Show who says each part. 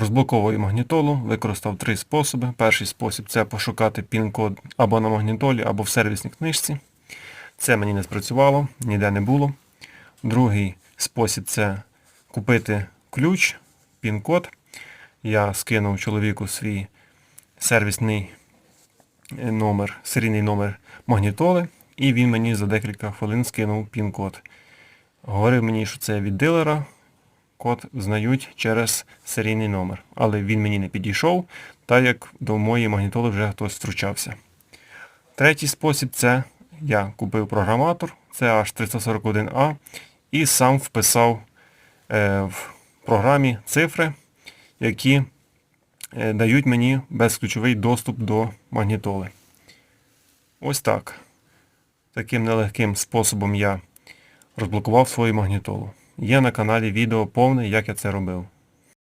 Speaker 1: Розблоковую магнітолу, використав три способи. Перший спосіб це пошукати пін-код або на магнітолі, або в сервісній книжці. Це мені не спрацювало, ніде не було. Другий спосіб це купити ключ, пін-код. Я скинув чоловіку свій сервісний е, номер, серійний номер магнітоли, і він мені за декілька хвилин скинув пін-код. Говорив мені, що це від дилера, код знають через серійний номер. Але він мені не підійшов, так як до моєї магнітоли вже хтось втручався. Третій спосіб це я купив програматор, це H341A, і сам вписав е, в програмі цифри, які е, дають мені безключовий доступ до магнітоли. Ось так. Таким нелегким способом я розблокував свою магнітолу. Є на каналі відео повне, як я це робив.